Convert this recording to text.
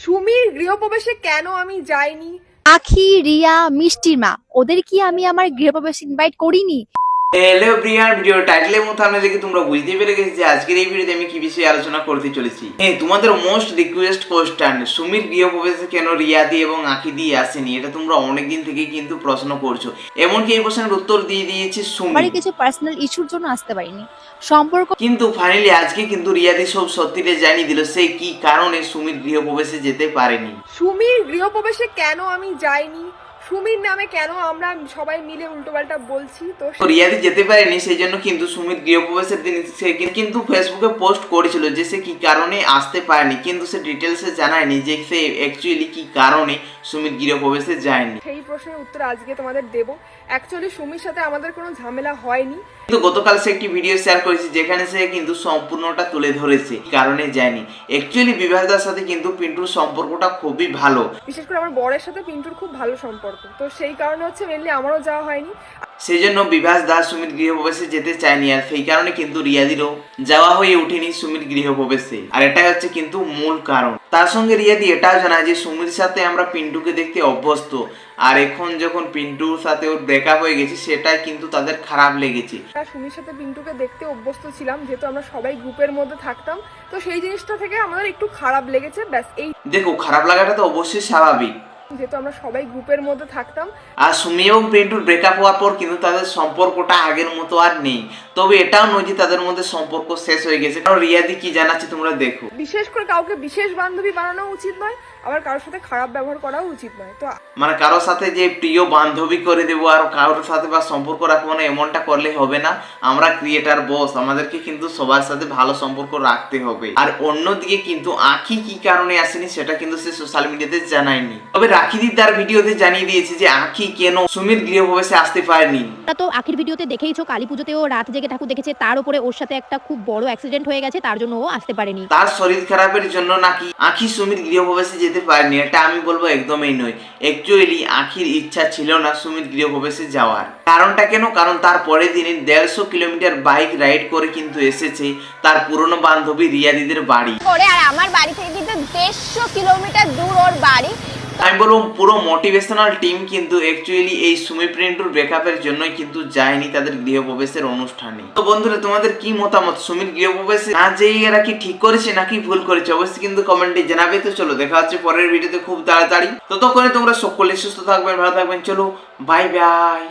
সুমির গৃহপ্রবেশে কেন আমি যাইনি? আখি, রিয়া, মিষ্টির মা, ওদের কি আমি আমার গৃহপ্রবেশ ইনভাইট করিনি? হ্যালো প্রিয়ার ভিডিও টাইটেলের মতো আমরা দেখে তোমরা বুঝতে পেরে গেছি যে আজকের এই ভিডিওতে আমি কি বিষয়ে আলোচনা করতে চলেছি। হ্যাঁ তোমাদের মোস্ট রিকোয়েস্ট কোশ্চেন সুমির গৃহপ্রবেশে কেন রিয়াদি এবং আঁকি দিয়ে আসেনি? এটা তোমরা অনেকদিন থেকে কিন্তু প্রশ্ন করছ। এমনকি এই প্রশ্নের উত্তর দিয়ে দিয়েছে সুমি বাড়ি কিছু পার্সোনাল ইস্যুর জন্য আসতে পারিনি। সম্পর্ক কিন্তু ফাইনালি আজকে কিন্তু রিয়াদি সব সত্যিটা জানিয়ে দিল সে কি কারণে সুমির গৃহপ্রবেশে যেতে পারেনি? সুমির গৃহপ্রবেশে কেন আমি যাইনি? সুমির নামে কেন আমরা সবাই মিলে উল্টোপাল্টা বলছি? তো রিয়াদি যেতে পারেনি সেই জন্য কিন্তু সুমিত গৃহপ্রবেশের দিন সে কিন্তু ফেসবুকে পোস্ট করেছিল যে সে কি কারণে আসতে পারেনি কিন্তু সে ডিটেলসে জানায়নি যে সে অ্যাকচুয়ালি কি কারণে সুমিত গৃহপ্রবেশে যায়নি। সেই প্রশ্নের উত্তর আজকে তোমাদের দেব। অ্যাকচুয়ালি সুমির সাথে আমাদের কোনো ঝামেলা হয়নি। কিন্তু গতকাল সে একটি ভিডিও শেয়ার করেছে যেখানে সে কিন্তু সম্পূর্ণটা তুলে ধরেছে। কারণে জানি। অ্যাকচুয়ালি বিভাসদার সাথে কিন্তু পিন্টুর সম্পর্কটা খুবই ভালো। বিশেষ করে আমার বরের সাথে পিন্টুর খুব ভালো সম্পর্ক। তো সেই কারণে হচ্ছে মেনলি আমারও যাওয়া হয়নি। সেই জন্য বিভাস দাস সুমিত গৃহপ্রবেশে যেতে চায়নি আর সেই কারণে কিন্তু রিয়াদিরও যাওয়া হয়ে ওঠেনি সুমিত গৃহপ্রবেশে। আর এটাই হচ্ছে কিন্তু মূল কারণ। তার সঙ্গে রিয়াদি এটাও জানায় যে সুমির সাথে আমরা পিন্টুকে দেখতে অভ্যস্ত। আর এখন যখন পিন্টুর সাথে ওর ব্রেকআপ হয়ে গেছে সেটাই কিন্তু তাদের খারাপ লেগেছে। আমরা সুমির সাথে পিন্টুকে দেখতে অভ্যস্ত ছিলাম যেহেতু আমরা সবাই গ্রুপের মধ্যে থাকতাম। তো সেই জিনিসটা থেকে আমাদের একটু খারাপ লেগেছে ব্যাস এই দেখো খারাপ লাগাটা তো অবশ্যই স্বাভাবিক। যেহেতু আমরা সবাই গ্রুপের মধ্যে থাকতাম। আর সুমি এবং পিন্টুর ব্রেকআপ হওয়ার পর কিন্তু তাদের সম্পর্কটা আগের মতো আর নেই। তবে এটাও নয় যে তাদের মধ্যে সম্পর্ক শেষ হয়ে গেছে। কারণ রিয়াদি কি জানাচ্ছে তোমরা দেখো। বিশেষ করে কাউকে বিশেষ বান্ধবী বানানো উচিত নয় আবার কারোর সাথে খারাপ ব্যবহার করাও উচিত নয়। তো মানে কারোর সাথে যে প্রিয় বান্ধবী করে দেবো আর কারোর সাথে বা সম্পর্ক রাখব না এমনটা করলে হবে না। আমরা ক্রিয়েটার বস আমাদেরকে কিন্তু সবার সাথে ভালো সম্পর্ক রাখতে হবে। আর অন্যদিকে কিন্তু আখি কি কারণে আসেনি সেটা কিন্তু সে সোশ্যাল মিডিয়াতে জানায়নি। তবে রাখিদি তার ভিডিওতে জানিয়ে দিয়েছে যে আখি কেন সুমিত গৃহপ্রবেশে আসতে পারেনি। তা আখির ভিডিওতে দেখেইছো কালী পুজোতেও রাত জেগে ঠাকুর দেখেছে তার উপরে ওর সাথে একটা খুব বড় অ্যাক্সিডেন্ট হয়ে গেছে তার জন্য ও আসতে পারেনি। তার শরীর খারাপের জন্য নাকি আখি সুমিত গৃহপ্রবেশে যেতে পারেনি এটা আমি বলব একদমই নয়। অ্যাকচুয়ালি আখির ইচ্ছা ছিল না সুমিত গৃহপ্রবেশে যাওয়ার। কারণটা কেন? কারণ তার পরের দিনে দেড়শো কিলোমিটার বাইক রাইড করে কিন্তু এসেছে তার পুরনো বান্ধবী রিয়াদিদের বাড়ি। করে আর আমার বাড়ি থেকে কিন্তু দেড়শো কিলোমিটার দূর ওর বাড়ি। আমি বলব পুরো মোটিভেশনাল টিম কিন্তু অ্যাকচুয়ালি এই সুমি প্রিন্টুর ব্রেকআপের জন্যই কিন্তু যায়নি তাদের গৃহপ্রবেশের অনুষ্ঠানে। তো বন্ধুরা, তোমাদের কি মতামত? সুমির গৃহপ্রবেশে না যেই এরা কি ঠিক করেছে নাকি ভুল করেছে? অবশ্যই কিন্তু কমেন্টে জানাবে। তো চলো, দেখা হচ্ছে পরের ভিডিওতে খুব তাড়াতাড়ি। ততক্ষণে তোমরা সকলে সুস্থ থাকবেন ভালো থাকবেন। চলো বাই বাই